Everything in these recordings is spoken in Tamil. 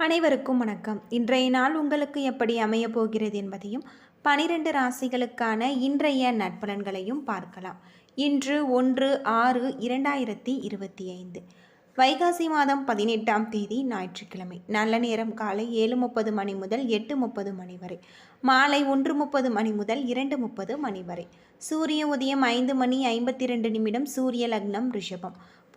அனைவருக்கும் வணக்கம். இன்றைய நாள் உங்களுக்கு எப்படி அமையப் போகிறது என்பதையும் பனிரெண்டு ராசிகளுக்கான இன்றைய நட்பலன்களையும் பார்க்கலாம். இன்று ஒன்று ஆறு இரண்டாயிரத்தி இருபத்தி ஐந்து. வைகாசி மாதம் பதினெட்டாம் தேதி ஞாயிற்றுக்கிழமை. நல்ல நேரம் காலை ஏழு முப்பது மணி முதல் எட்டு முப்பது மணி வரை. மாலை ஒன்று முப்பது மணி முதல் இரண்டு முப்பது மணி வரை. சூரிய உதயம் ஐந்து மணி ஐம்பத்தி ரெண்டு நிமிடம் சூரிய லக்னம் ரிஷபம்.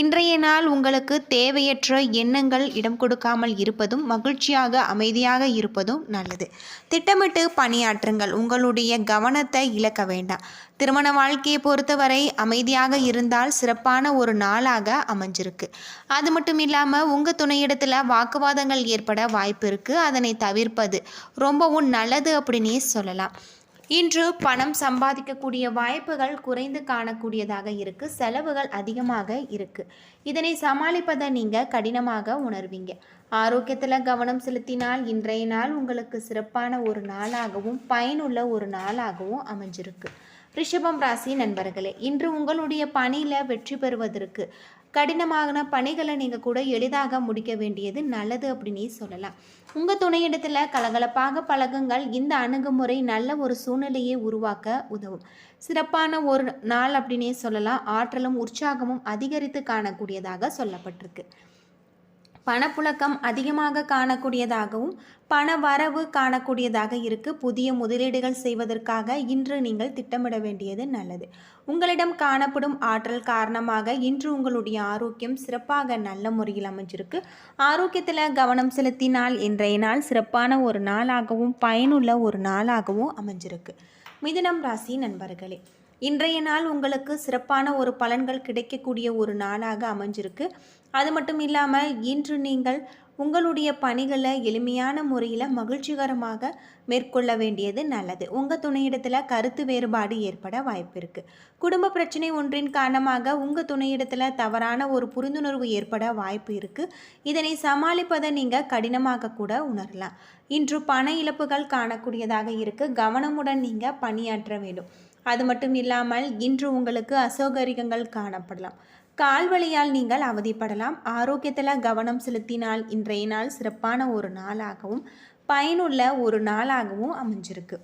இன்றைய நாள் உங்களுக்கு தேவையற்ற எண்ணங்கள் இடம் கொடுக்காமல் இருப்பதும் மகிழ்ச்சியாக அமைதியாக இருப்பதும் நல்லது. திட்டமிட்டு பணியாற்றுங்கள். உங்களுடைய கவனத்தை இழக்க வேண்டாம். திருமண வாழ்க்கையை பொறுத்தவரை அமைதியாக இருந்தால் சிறப்பான ஒரு நாளாக அமைஞ்சிருக்கு. அது மட்டும் இல்லாமல் உங்கள் துணையிடத்தில் வாக்குவாதங்கள் ஏற்பட வாய்ப்பு இருக்குது அதனை தவிர்ப்பது ரொம்பவும் நல்லது அப்படின்னே சொல்லலாம். இன்று பணம் சம்பாதிக்கக்கூடிய வாய்ப்புகள் குறைந்து காணக்கூடியதாக இருக்கு. செலவுகள் அதிகமாக இருக்கு. இதனை சமாளிப்பதை நீங்க கடினமாக உணர்வீங்க. ஆரோக்கியத்தில் கவனம் செலுத்தினால் இன்றைய நாள் உங்களுக்கு சிறப்பான ஒரு நாளாகவும் பயனுள்ள ஒரு நாளாகவும் அமைஞ்சிருக்கு. ரிஷபம் ராசி நண்பர்களே இன்று உங்களுடைய பணியில் வெற்றி பெறுவதற்கு கடினமான பணிகளை நீங்கள் கூட எளிதாக முடிக்க வேண்டியது நல்லது அப்படின்னே சொல்லலாம். உங்கள் துணையிடத்தில் கலகலப்பாக பழகுங்கள். இந்த அணுகுமுறை நல்ல ஒரு சூழ்நிலையை உருவாக்க உதவும். சிறப்பான ஒரு நாள் அப்படின்னே சொல்லலாம். ஆற்றலும் உற்சாகமும் அதிகரித்து காணக்கூடியதாக சொல்லப்பட்டிருக்கு. பணப்புழக்கம் அதிகமாக காணக்கூடியதாகவும் பண வரவு காணக்கூடியதாக இருக்கு. புதிய முதலீடுகள் செய்வதற்காக இன்று நீங்கள் திட்டமிட வேண்டியது நல்லது. உங்களிடம் காணப்படும் ஆற்றல் காரணமாக இன்று உங்களுடைய ஆரோக்கியம் சிறப்பாக நல்ல முறையில் அமைஞ்சிருக்கு. ஆரோக்கியத்தில் கவனம் செலுத்தினால் இன்றைய நாள் சிறப்பான ஒரு நாளாகவும் பயனுள்ள ஒரு நாளாகவும் அமைஞ்சிருக்கு. மிதுனம் ராசி நண்பர்களே இன்றைய நாள் உங்களுக்கு சிறப்பான ஒரு பலன்கள் கிடைக்கக்கூடிய ஒரு நாளாக அமைஞ்சிருக்கு. அது மட்டும் இல்லாமல் இன்று நீங்கள் உங்களுடைய பணிகளை எளிமையான முறையில் மகிழ்ச்சிகரமாக மேற்கொள்ள வேண்டியது நல்லது. உங்கள் துணையிடத்தில் கருத்து வேறுபாடு ஏற்பட வாய்ப்பு இருக்குது குடும்ப பிரச்சனை ஒன்றின் காரணமாக உங்கள் துணையிடத்தில் தவறான ஒரு புரிந்துணர்வு ஏற்பட வாய்ப்பு இருக்குது இதனை சமாளிப்பதை நீங்கள் கடினமாக கூட உணரலாம். இன்று பண இழப்புகள் காணக்கூடியதாக இருக்குது கவனமுடன் நீங்கள் பணியாற்ற வேண்டும். அது மட்டும் இல்லாமல் இன்று உங்களுக்கு அசௌகரியங்கள் காணப்படலாம். கால்வழியால் நீங்கள் அவதிப்படலாம். ஆரோக்கியத்தில் கவனம் செலுத்தினால் இன்றைய நாள் சிறப்பான ஒரு நாளாகவும் பயனுள்ள ஒரு நாளாகவும் அமைஞ்சிருக்கு.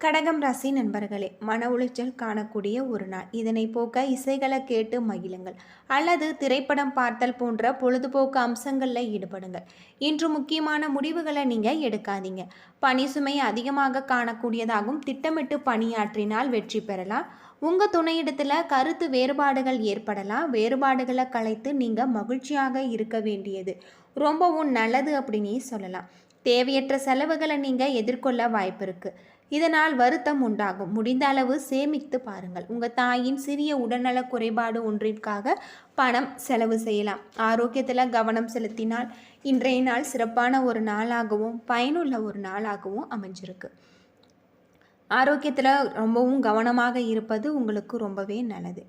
கடகம் ராசி நண்பர்களே மன உளைச்சல் காணக்கூடிய ஒரு நாள். இதனை போக்க இசைகளை கேட்டு மகிழுங்கள். அல்லது திரைப்படம் பார்த்தல் போன்ற பொழுதுபோக்கு அம்சங்களில் ஈடுபடுங்கள். இன்று முக்கியமான முடிவுகளை நீங்கள் எடுக்காதீங்க. பணி சுமை அதிகமாக காணக்கூடியதாகவும் திட்டமிட்டு பணியாற்றினால் வெற்றி பெறலாம். உங்கள் துணையிடத்தில் கருத்து வேறுபாடுகள் ஏற்படலாம். வேறுபாடுகளை கலைத்து நீங்கள் மகிழ்ச்சியாக இருக்க வேண்டியது. ரொம்பவும் நல்லது அப்படின்னே சொல்லலாம். தேவையற்ற செலவுகளை நீங்கள் எதிர்கொள்ள வாய்ப்பு இருக்குது இதனால் வருத்தம் உண்டாகும். முடிந்த அளவு சேமித்து பாருங்கள். உங்கள் தாயின் சிறிய உடல்நல குறைபாடு ஒன்றிற்காக பணம் செலவு செய்யலாம். ஆரோக்கியத்தில் கவனம் செலுத்தினால் இன்றைய நாள் சிறப்பான ஒரு நாளாகவும் பயனுள்ள ஒரு நாளாகவும் அமைஞ்சிருக்கு. ஆரோக்கியத்தில் ரொம்பவும் கவனமாக இருப்பது உங்களுக்கு ரொம்பவே நல்லது.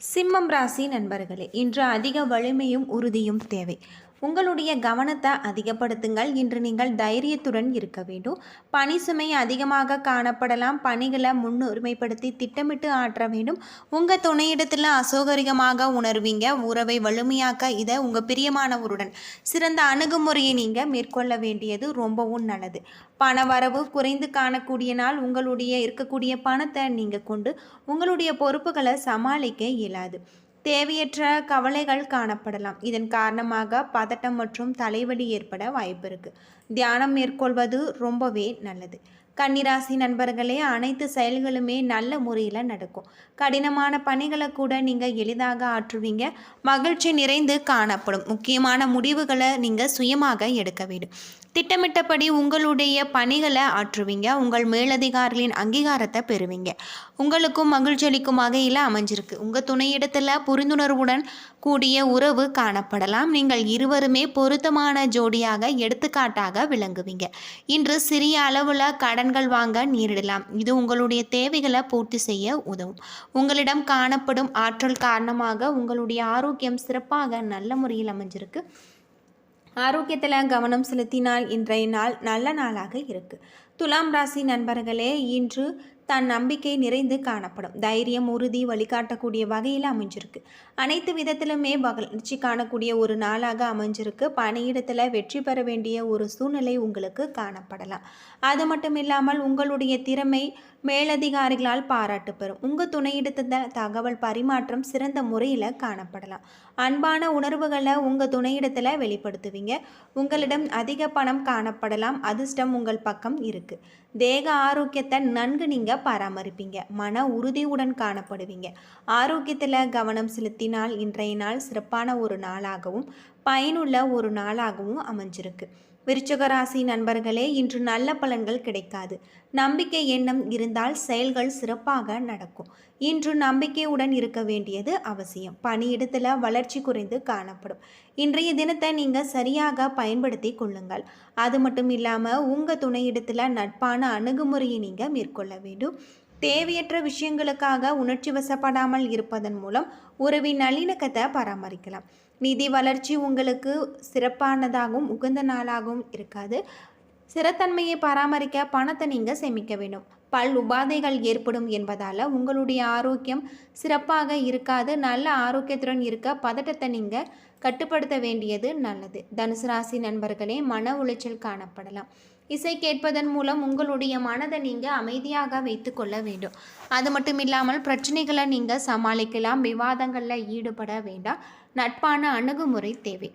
சிம்மம் ராசி நண்பர்களே இன்று அதிக வலிமையும் உறுதியும் தேவை. உங்களுடைய கவனத்தை அதிகப்படுத்துங்கள் இன்று நீங்கள் தைரியத்துடன் இருக்க வேண்டும். பணி சுமை அதிகமாக காணப்படலாம். பணிகளை முன்னுரிமைப்படுத்தி திட்டமிட்டு ஆற்ற வேண்டும். உங்கள் துணையிடத்தில் அசௌகரியமாக உணர்வீங்க. உறவை வலிமையாக்க இதை உங்கள் பிரியமானவருடன் சிறந்த அணுகுமுறையை நீங்கள் மேற்கொள்ள வேண்டியது ரொம்பவும் நல்லது. பண வரவு குறைந்து காணக்கூடிய நாள் உங்களுடைய இருக்கக்கூடிய பணத்தை நீங்கள் கொண்டு உங்களுடைய பொறுப்புகளை சமாளிக்க இயலாது. தேவையற்ற கவலைகள் காணப்படலாம். இதன் காரணமாக பதட்டம் மற்றும் தலைவலி ஏற்பட வாய்ப்பு இருக்குது தியானம் மேற்கொள்வது ரொம்பவே நல்லது. கன்னிராசி நண்பர்களே அனைத்து செயல்களுமே நல்ல முறையில் நடக்கும். கடினமான பணிகளை கூட நீங்கள் எளிதாக ஆற்றுவீங்க. மகிழ்ச்சி நிறைந்து காணப்படும். முக்கியமான முடிவுகளை நீங்கள் சுயமாக எடுக்க வேண்டும். திட்டமிட்டபடி உங்களுடைய பணிகளை ஆற்றுவீங்க. உங்கள் மேலதிகாரிகளின் அங்கீகாரத்தை பெறுவீங்க. உங்களுக்கும் மகிழ்ச்சி அளிக்கும் வகையில் அமைஞ்சிருக்கு. உங்கள் துணையிடத்தில் புரிந்துணர்வுடன் கூடிய உறவு காணப்படலாம். நீங்கள் இருவருமே பொருத்தமான ஜோடியாக எடுத்துக்காட்டாக விளங்குவீங்க. இன்று சிறிய அளவில் கடன்கள் வாங்க நேரிடலாம். இது உங்களுடைய தேவைகளை பூர்த்தி செய்ய உதவும். உங்களிடம் காணப்படும் ஆற்றல் காரணமாக உங்களுடைய ஆரோக்கியம் சிறப்பாக நல்ல முறையில் அமைஞ்சிருக்கு. ஆரோக்கியத்தில் கவனம் செலுத்தினால் இன்றைய நாள் நல்ல நாளாக இருக்குது துலாம் ராசி நண்பர்களே இன்று தன் நம்பிக்கை நிறைந்து காணப்படும். தைரியம் உறுதி வழிகாட்டக்கூடிய வகையில் அமைஞ்சிருக்கு. அனைத்து விதத்திலுமே வளர்ச்சி காணக்கூடிய ஒரு நாளாக அமைஞ்சிருக்கு. பணியிடத்தில் வெற்றி பெற வேண்டிய ஒரு சூழ்நிலை உங்களுக்கு காணப்படலாம். அது மட்டும் இல்லாமல் உங்களுடைய திறமை மேலதிகாரிகளால் பாராட்டு பெறும். உங்கள் துணையிடத்தில் தகவல் பரிமாற்றம் சிறந்த முறையில் காணப்படலாம். அன்பான உணர்வுகளை உங்கள் துணையிடத்தில் வெளிப்படுத்துவீங்க. உங்களிடம் அதிக பணம் காணப்படலாம். அதிர்ஷ்டம் உங்கள் பக்கம் இருக்குது தேக ஆரோக்கியத்தை நன்கு நீங்கள் பராமரிப்பீங்க. மன உறுதியுடன் காணப்படுவீங்க. ஆரோக்கியத்தில் கவனம் செலுத்தினால் இன்றைய நாள் சிறப்பான ஒரு நாளாகவும் பயனுள்ள ஒரு நாளாகவும் அமைஞ்சிருக்கு. விருச்சகராசி நண்பர்களே இன்று நல்ல பலன்கள் கிடைக்காது. நம்பிக்கை எண்ணம் இருந்தால் செயல்கள் சிறப்பாக நடக்கும். இன்று நம்பிக்கையுடன் இருக்க வேண்டியது அவசியம். பணியிடத்தில் வளர்ச்சி குறைந்து காணப்படும். இன்றைய தினத்தை நீங்கள் சரியாக பயன்படுத்தி கொள்ளுங்கள். அது மட்டும் இல்லாமல் உங்கள் துணையிடத்தில் நட்பான அணுகுமுறையை நீங்கள் மேற்கொள்ள வேண்டும். தேவையற்ற விஷயங்களுக்காக உணர்ச்சி வசப்படாமல் இருப்பதன் மூலம் உறவின் நல்லிணக்கத்தை பராமரிக்கலாம். நிதி வளர்ச்சி உங்களுக்கு சிறப்பானதாகவும் உகந்த நாளாகவும் இருக்காது. சிறத்தன்மையை பராமரிக்க பணத்தை நீங்கள் சேமிக்க வேண்டும். பல் உபாதைகள் ஏற்படும் என்பதால் உங்களுடைய ஆரோக்கியம் சிறப்பாக இருக்காது. நல்ல ஆரோக்கியத்துடன் இருக்க பதட்டத்தை நீங்கள் கட்டுப்படுத்த வேண்டியது நல்லது. தனுசு ராசி நண்பர்களே மன உளைச்சல் காணப்படலாம். இசை கேட்பதன் மூலம் உங்களுடைய மனதை நீங்கள் அமைதியாக வைத்து கொள்ள வேண்டும். அது மட்டும் இல்லாமல் பிரச்சனைகளை நீங்கள் சமாளிக்கலாம். விவாதங்களில் ஈடுபட வேண்டாம். நட்பான அணுகுமுறை தேவை.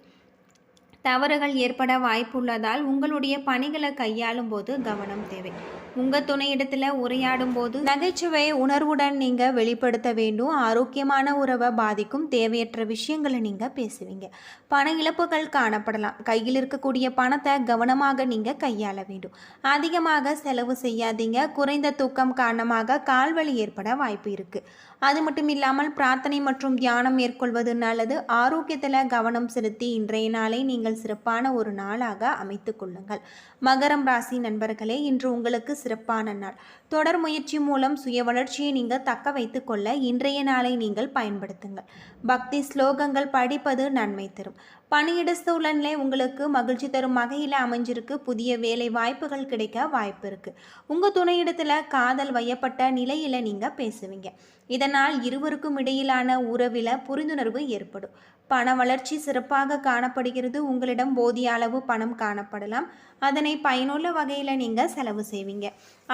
தவறுகள் ஏற்பட வாய்ப்புள்ளதால் உங்களுடைய பணிகளை கையாளும் போது கவனம் தேவை. உங்கள் துணையிடத்தில் உரையாடும் போது நகைச்சுவை உணர்வுடன் நீங்கள் வெளிப்படுத்த வேண்டும். ஆரோக்கியமான உறவை பாதிக்கும். தேவையற்ற விஷயங்களை நீங்கள் பேசுவீங்க. பண இழப்புகள் காணப்படலாம். கையில் இருக்கக்கூடிய பணத்தை கவனமாக நீங்கள் கையாள வேண்டும். அதிகமாக செலவு செய்யாதீங்க. குறைந்த தூக்கம் காரணமாக கால்வழி ஏற்பட வாய்ப்பு இருக்குது அது மட்டும் இல்லாமல் பிரார்த்தனை மற்றும் தியானம் மேற்கொள்வது நல்லது. ஆரோக்கியத்தில் கவனம் செலுத்தி இன்றைய நாளை நீங்கள் சிறப்பான ஒரு நாளாக அமைத்து கொள்ளுங்கள். மகரம் ராசி நண்பர்களே இன்று உங்களுக்கு சிறப்பான நாள். தொடர் முயற்சி மூலம் சுய வளர்ச்சியை நீங்கள் தக்க வைத்து கொள்ள இன்றைய நாளை நீங்கள் பயன்படுத்துங்கள். பக்தி ஸ்லோகங்கள் படிப்பது நன்மை தரும். பணியிட சூழலே உங்களுக்கு மகிழ்ச்சி தரும் வகையில் அமைஞ்சிருக்கு. புதிய வேலை வாய்ப்புகள் கிடைக்க வாய்ப்பு இருக்குது உங்கள் துணையிடத்தில் காதல் வையப்பட்ட நிலையில் நீங்கள் பேசுவீங்க. இதனால் இருவருக்கும் இடையிலான உறவில் புரிந்துணர்வு ஏற்படும். பண வளர்ச்சி சிறப்பாக காணப்படுகிறது. உங்களிடம் போதிய அளவு பணம் காணப்படலாம். அதனை பயனுள்ள வகையில் நீங்கள் செலவு செய்வீங்க.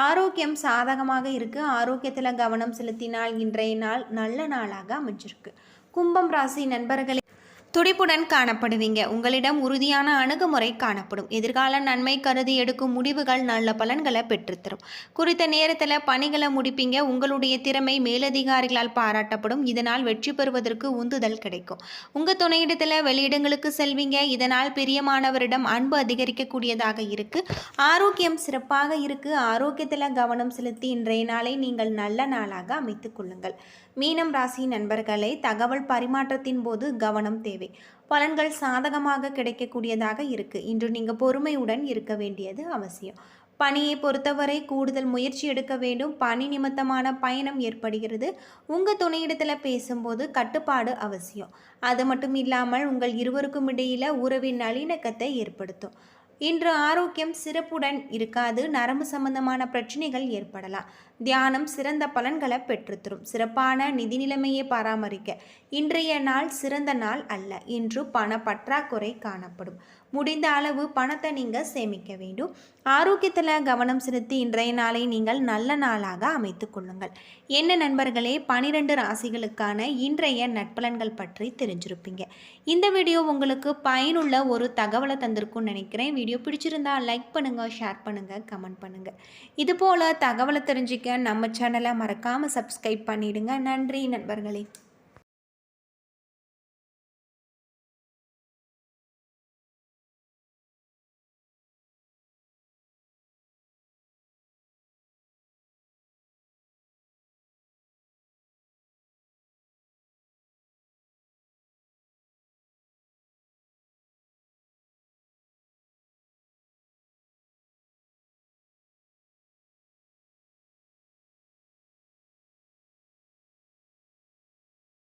ஆரோக்கியம் சாதகமாக இருக்குது ஆரோக்கியத்தில் கவனம் செலுத்தினால் இன்றைய நாள் நல்ல நாளாக அமைஞ்சிருக்கு. கும்பம் ராசி நண்பர்களே துடிப்புடன் காணப்படுவீங்க. உங்களிடம் உறுதியான அணுகுமுறை காணப்படும். எதிர்கால நன்மை கருதி எடுக்கும் முடிவுகள் நல்ல பலன்களை பெற்றுத்தரும். குறித்த நேரத்தில் பணிகளை முடிப்பீங்க. உங்களுடைய திறமை மேலதிகாரிகளால் பாராட்டப்படும். இதனால் வெற்றி பெறுவதற்கு உந்துதல் கிடைக்கும். உங்கள் துணையிடத்தில் வெளியிடங்களுக்கு செல்வீங்க. இதனால் பிரியமானவரிடம் அன்பு அதிகரிக்கக்கூடியதாக இருக்குது ஆரோக்கியம் சிறப்பாக இருக்குது ஆரோக்கியத்தில் கவனம் செலுத்தி இன்றைய நாளை நீங்கள் நல்ல நாளாக அமைத்துக் கொள்ளுங்கள். மீனம் ராசி நண்பர்களை தகவல் பரிமாற்றத்தின் போது கவனம் தேவை. பலன்கள் சாதகமாக கிடைக்கக்கூடியதாக இருக்கு. இன்று நீங்கள் பொறுமையுடன் இருக்க வேண்டியது அவசியம். பணியை பொறுத்தவரை கூடுதல் முயற்சி எடுக்க வேண்டும். பணி நிமித்தமான பயணம் ஏற்படுகிறது. உங்கள் துணையிடத்தில் பேசும்போது கட்டுப்பாடு அவசியம். அது மட்டும் இல்லாமல் உங்கள் இருவருக்கும் இடையில உறவின் நல்லிணக்கத்தை ஏற்படுத்தும். இன்று ஆரோக்கியம் சிறப்புடன் இருக்காது. நரம்பு சம்பந்தமான பிரச்சனைகள் ஏற்படலாம். தியானம் சிறந்த பலன்களை பெற்றுத்தரும். சிறப்பான நிதி நிலைமையை பராமரிக்க இன்றைய நாள் சிறந்த நாள் அல்ல. இன்று பண பற்றாக்குறை காணப்படும். முடிந்த அளவு பணத்தை நீங்கள் சேமிக்க வேண்டும். ஆரோக்கியத்தில் கவனம் செலுத்தி இன்றைய நாளை நீங்கள் நல்ல நாளாக அமைத்து கொள்ளுங்கள். என்ன நண்பர்களே பனிரெண்டு ராசிகளுக்கான இன்றைய நட்பலன்கள் பற்றி தெரிஞ்சிருப்பீங்க. இந்த வீடியோ உங்களுக்கு பயனுள்ள ஒரு தகவலை தந்திருக்கும்னு நினைக்கிறேன். வீடியோ பிடிச்சிருந்தா லைக் பண்ணுங்கள் ஷேர் பண்ணுங்கள் கமெண்ட் பண்ணுங்கள் இதுபோல் தகவலை தெரிஞ்சுக்க நம்ம சேனலை மறக்காமல் சப்ஸ்கிரைப் பண்ணிவிடுங்க நன்றி நண்பர்களே.